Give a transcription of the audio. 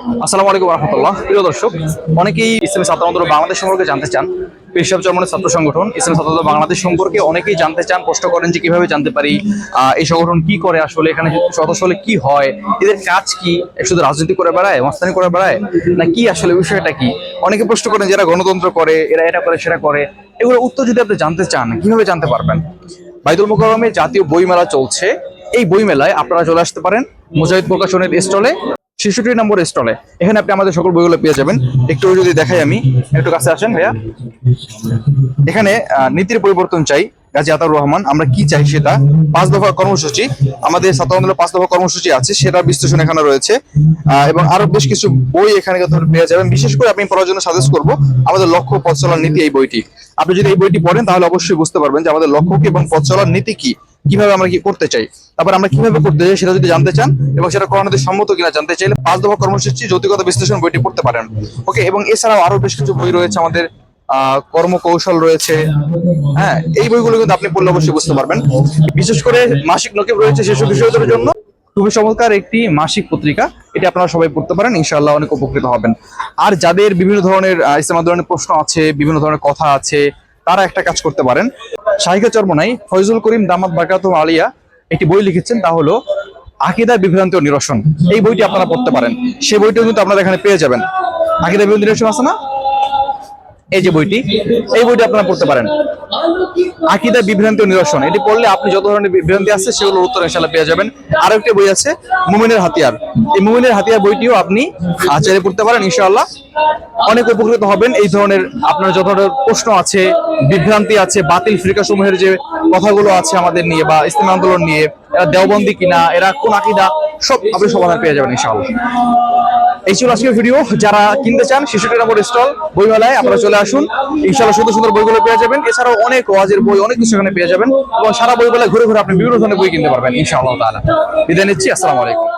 আসসালামু আলাইকুম রহমতুল্লাহ। প্রিয় দর্শক, অনেকেই ইসলামী ছাত্র বাংলাদেশ সম্পর্কে জানতে চান। পেশাব চরমনের ছাত্র সংগঠন, ইসলামী ছাত্র বাংলাদেশ সম্পর্কে অনেকেই জানতে চান, প্রশ্ন করেন যে কীভাবে জানতে পারি এই সংগঠন কি করে আসলে, এখানে সদস্য কি হয়, এদের কাজ কি শুধু রাজনীতি করে বেড়ায়, মাস্তানি করে বেড়ায়, না কি আসলে বিষয়টা কি? অনেকে প্রশ্ন করেন যারা গণতন্ত্র করে, এরা এটা করে, সেটা করে। এগুলো উত্তর যদি আপনি জানতে চান, কীভাবে জানতে পারবেন? বাইদুল মোকারমে জাতীয় বইমেলা চলছে। এই বইমেলায় আপনারা চলে আসতে পারেন। মুজাহিদ প্রকাশনের স্টলে ছেষট্টি নম্বর স্টলে। এখানে আপনি আমাদের সকল বইগুলো পেয়ে যাবেন। একটু যদি দেখাই আমি। একটু কাছে আসেন ভাইয়া। এখানে নীতির পরিবর্তন চাই গাজী আতাউর রহমান। আমরা কি চাই সেটা? পাঁচ দফা কর্মসূচি। আমাদের ছাত্র আন্দোলনের পাঁচ দফা কর্মসূচি আছে, সেটা বিশ্লেষণ এখানে রয়েছে। এবং আরও বেশ কিছু বই এখানে পেয়ে যাবেন। বিশেষ করে আমি পড়ার জন্য সাজেস্ট করব আমাদের লক্ষ্য পথ চলার নীতি এই বইটি। আপনি যদি এই বইটি পড়েন, তাহলে অবশ্যই বুঝতে পারবেন যে আমাদের লক্ষ্য কি এবং পথ চলার নীতি কি। কীভাবে আমরা কি করতে চাই, তারপর আমরা কীভাবে করতে চাই সেটা যদি জানতে চান এবং সেটা করোনাতে সম্মত কিনা জানতে চাইলে পাঁচ দফা কর্মসূচি যৌতিকতা বিশ্লেষণ বইটি পড়তে পারেন। ওকে এবং এছাড়াও আরও বেশ কিছু বই রয়েছে আমাদের কর্মকৌশল রয়েছে। হ্যাঁ এই বইগুলো কিন্তু আপনি পড়লে অবশ্যই বুঝতে পারবেন। বিশেষ করে মাসিক নকিব রয়েছে সেসব বিষয়গুলোর জন্য। খুবই চমৎকার একটি মাসিক পত্রিকা। এটি আপনারা সবাই পড়তে পারেন, ইনশাআল্লাহ অনেক উপকৃত হবেন। আর যাদের বিভিন্ন ধরনের ইসলাম ধরনের প্রশ্ন আছে, বিভিন্ন ধরনের কথা আছে, তারা একটা কাজ করতে পারেন। শাহিকা চর্মনাই, ফয়জুল করিম, দামাত বাকাতুম আলিয়া একটি বই লিখেছেন, তা হলো আকিদা বিভ্রান্তি ও নিরসন। এই বইটি আপনারা পড়তে পারেন। সেই বইটি কিন্তু আপনারা এখানে পেয়ে যাবেন। আকিদা বিভ্রান্তি নিরসন আছে না? এই যে বইটি, এই বইটি আপনারা পড়তে পারেন। আকিদা বিভ্রান্তি নিরসন, এটি পড়লে আপনি যত ধরনের বিভ্রান্তি আছে সেগুলোর উত্তর ইনশাল্লাহ পেয়ে যাবেন। আরও একটি বই আছে, মুমিনের হাতিয়ার। এই মুমিনের হাতিয়ার বইটিও আপনি আচারে পড়তে পারেন ইনশাআল্লাহ। অনেক উপকৃত হবেন এই ধরনের আপনার যত ধরনের প্রশ্ন আছে, বিভ্রান্তি আছে, বাতিল ফিরকা সমূহের যে কথাগুলো আছে আমাদের নিয়ে বা ইসলাম আন্দোলন নিয়ে, এরা দেওবন্দি কিনা, এরা কোন আকিদা, সব আপনি সমাধান পেয়ে যাবেন ইনশাআল্লাহ। এই ছিল আজকের ভিডিও যারা কিনতে চান শিশুটির নম্বর স্টল বইমেলায় আপনারা চলে আসুন। ইনশাল্লাহ সুন্দর সুন্দর বইগুলো পেয়ে যাবেন। এছাড়াও অনেক ওয়াজের বই, অনেক কিছু এখানে পেয়ে যাবেন। এবং সারা বইমেলায় ঘুরে ঘুরে আপনি বিভিন্ন ধরনের বই কিনতে পারবেন, ইনশাআল্লাহ তাআলা। বিদায় নিচ্ছি, আসসালামু আলাইকুম।